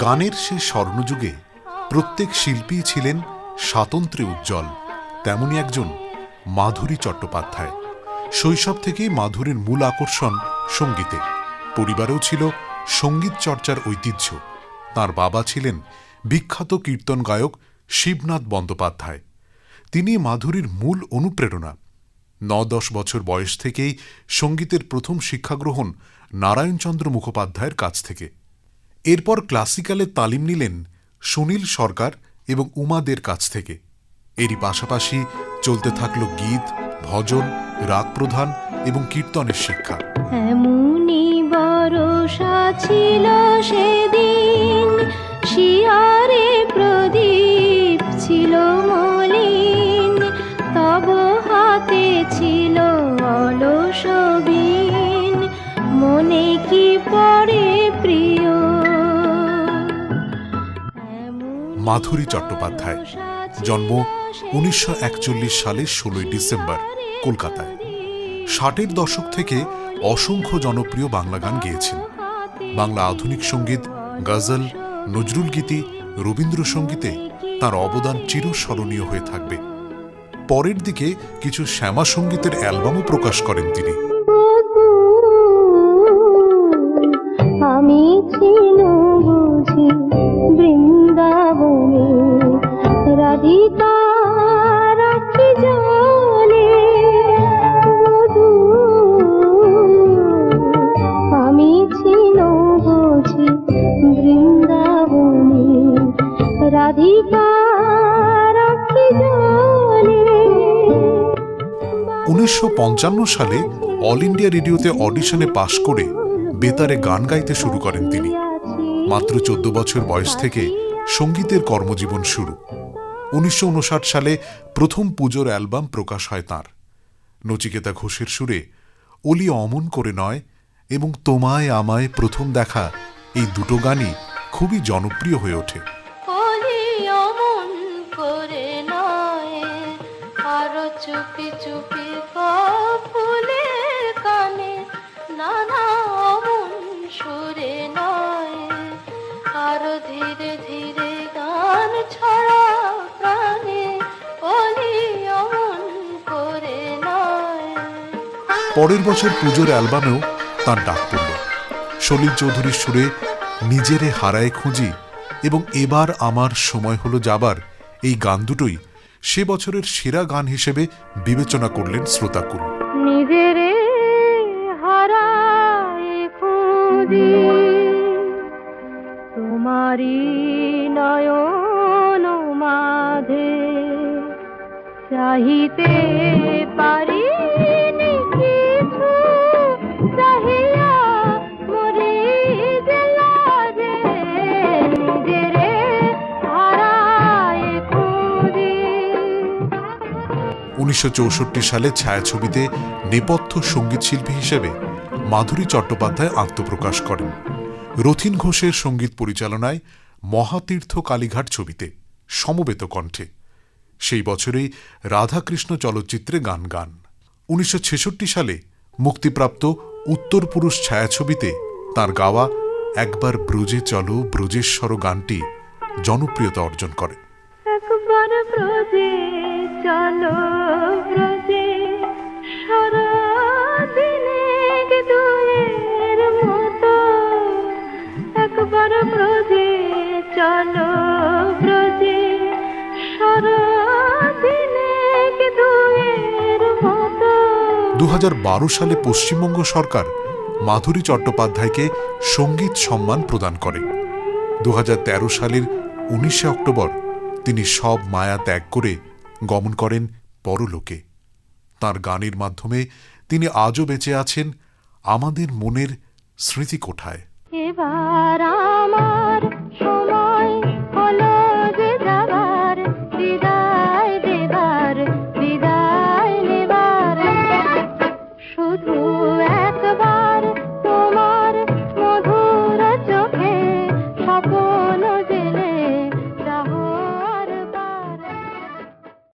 গানের সে স্বর্ণযুগে প্রত্যেক শিল্পী ছিলেন স্বাতন্ত্র্যে উজ্জ্বল, তেমনি একজন মাধুরী চট্টোপাধ্যায়। শৈশব থেকেই মাধুরীর মূল আকর্ষণ সঙ্গীতে। পরিবারেও ছিল সংগীত চর্চার ঐতিহ্য। তার বাবা ছিলেন বিখ্যাত কীর্তন গায়ক শিবনাথ বন্দ্যোপাধ্যায়। তিনি মাধুরীর মূল অনুপ্রেরণা। ন দশ বছর বয়স থেকেই সঙ্গীতের প্রথম শিক্ষাগ্রহণ নারায়ণচন্দ্র মুখোপাধ্যায়ের কাছ থেকে। এরপর ক্লাসিক্যালে তালিম নিলেন সুনীল সরকার এবং উমাদের কাছ থেকে। এরই পাশাপাশি চলতে থাকল গীত, ভজন, রাগ প্রধান এবং কীর্তনের শিক্ষা। ছিল সেদিন শিয়ারে প্রদীপ মাধুরী চট্টোপাধ্যায়। জন্ম উনিশশো একচল্লিশ সালের ষোলোই ডিসেম্বর, কলকাতায়। ষাটের দশক থেকে অসংখ্য জনপ্রিয় বাংলা গান গেয়েছেন। বাংলা আধুনিক সংগীত, গজল, নজরুল গীতি, রবীন্দ্রসঙ্গীতে তার অবদান চিরস্মরণীয় হয়ে থাকবে। পরের দিকে কিছু শ্যামা সঙ্গীতের অ্যালবামও প্রকাশ করেন তিনি। আমি উনিশশো পঞ্চান্ন সালে অল ইন্ডিয়া রেডিওতে অডিশনে পাশ করে বেতারে গান গাইতে শুরু করেন তিনি। মাত্র চোদ্দ বছর বয়স থেকে সঙ্গীতের কর্মজীবন শুরু। উনিশশো উনষাট সালে প্রথম পুজোর অ্যালবাম প্রকাশ হয় তাঁর। নচিকেতা ঘোষের সুরে, অলি অমন করে নয় এবং তোমায় আমায় প্রথম দেখা এই দুটো গানই খুবই জনপ্রিয় হয়ে ওঠে। সুরে নয়, আরও ধীরে ধীরে গান ছড়া পরের বছর পুজোর অ্যালবামেও তার ডাক পড়ল। সলিল চৌধুরীর সুরে, নিজেরে হারায় খুঁজি এবং এবার আমার সময় হলো যাবার এই গান দুটোই সে বছরের সেরা গান হিসেবে বিবেচনা করলেন শ্রোতাকুল। তোমারি চাহিতে পারি উনিশশো সালে ছায়াছবিতে নেপথ্য সঙ্গীতশিল্পী হিসেবে মাধুরী চট্টোপাধ্যায় আত্মপ্রকাশ করেন। রথিন ঘোষের সংগীত পরিচালনায় মহাতীর্থ কালীঘাট ছবিতে সমবেত কণ্ঠে। সেই বছরেই রাধাকৃষ্ণ চলচ্চিত্রে গান গান। উনিশশো ছেষট্টি সালে মুক্তিপ্রাপ্ত উত্তর পুরুষ ছায়াছবিতে তার গাওয়া একবার ব্রজে চলো, ব্রজেশ্বর গানটি জনপ্রিয়তা অর্জন করে। একবার চলো। দু হাজার বারো সালে পশ্চিমবঙ্গ সরকার মাধুরী চট্টোপাধ্যায়কে সংগীত সম্মান প্রদান করে। দু হাজার তেরো সালের উনিশে অক্টোবর তিনি সব মায়া ত্যাগ করে গমন করেন পরলোকে। তার গানের মাধ্যমে তিনি আজও বেঁচে আছেন আমাদের মনের স্মৃতি কোঠায়। এবার আমার